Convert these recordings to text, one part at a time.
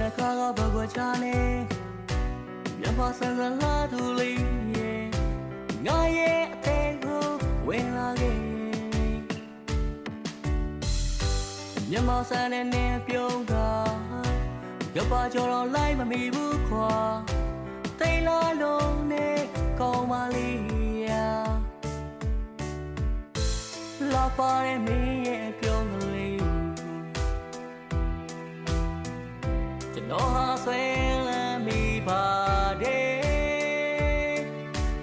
နှခါကဘကွာချနေမြတ်ပါဆန်ဆန်လာသူလေးရဲ့ငါရဲ့အသေးကိုဝင်လာခဲ့မြတ်မဆန်နဲ့နေပြုံးတာရပါကြော်တော့လိုက်မမီဘူးခွာတိတ်လာလုံးနဲ့ကောင်းပါလေးယာလာပါရဲ့မင်း တော်ဟာဆွဲလန်းမိပါတယ်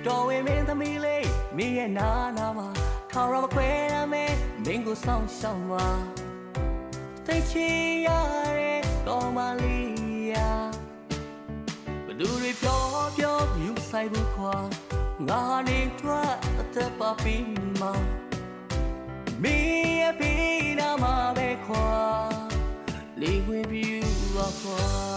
တော်ဝင်မင်းသမီးလေးမင်းရဲ့နာနာမှာထောင်ရမခွဲရမယ်မင်းကိုစောင့်ရှောက်မှာသိချီရတဲ့ကောင်းမလေးယာဘသူတွေပြောပြောယူဆိုင်ဘူးခွာငါနေထွက်အသက်ပါပြီးမှာမင်းရဲ့ဘေးနာမှာပဲခွာလေးဝင်ပြူ ပါခွာ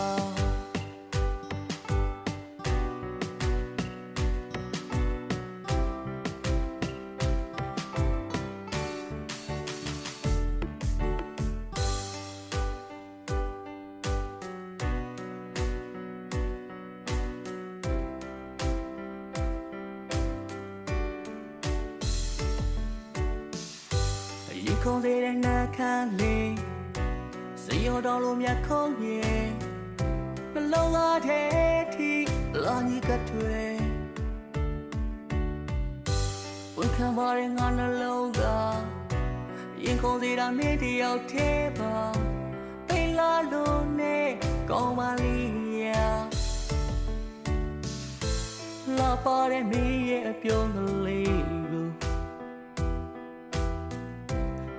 ရင်ခုန်စေတဲ့နှခမ်းလေးစ ရောတော်လိုမြတ်ခုံးရဲ့နှလုံးသားထဲထိလာညီကထွေဝန်ခံပါရဲ့ငါနှလုံးကရင်ခုန်စေတာမင်းတယောက်သေးပါပိန်လာလို့နဲ့ကောင်းပါလိယာလာပါရဲ့မင်းရဲ့အပြုံးကလေးကို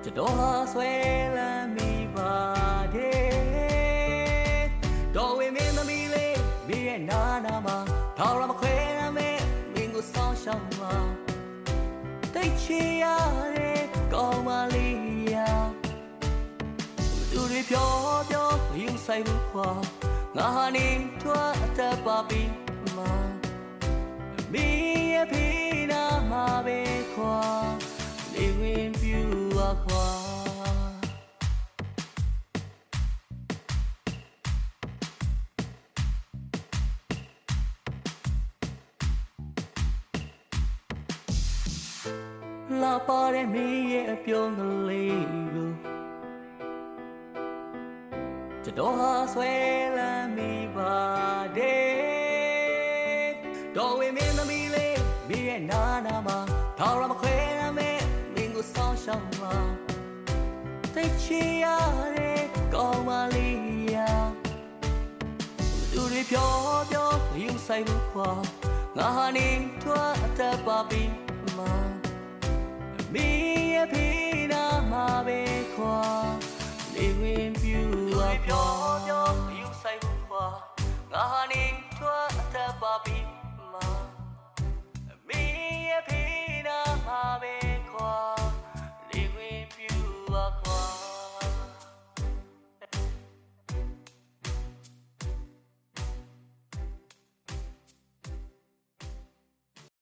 ကျွန်တော်ဟာဆွဲလန်းမိပါတယ် နာနာမှာထောင်ရမခွဲရမယ်မင်းကိုစောင့်ရှောက်မှာတိတ်ချီရတဲ့ကောင်းမလေးယာသူတွေပြောပြောယူဆိုင်ဘူးခွာငါဟာနေထွက်အသက်ပါပြီးမှာမင်းရဲ့ဖေးနာမှာပဲခွာလေဝင်ပြူအခါ လာပါတဲ့မင်းရဲ့အပြုံးကလေးကိုကျွန်တော်ဟာဆွဲလန်းမိပါတယ်တော်ဝင်မင်းသမီးလေးမင်းရဲ့နာနာမှာထောင်ရမခွဲရမယ်မင်းကိုစောင့်ရှောက်မှာသိချီရတဲ့ကောင်းမလေးယာသူတွေပြောပြောယူဆိုင်ဘူးခွာငါဟာနေထွက်အသက်ပါပြီးမှာမ ပဲခွာလေဝင်ပြူအပြောပြောယူဆိုင်ခွာငါဟာနေထွက်အသက်ပါပြီး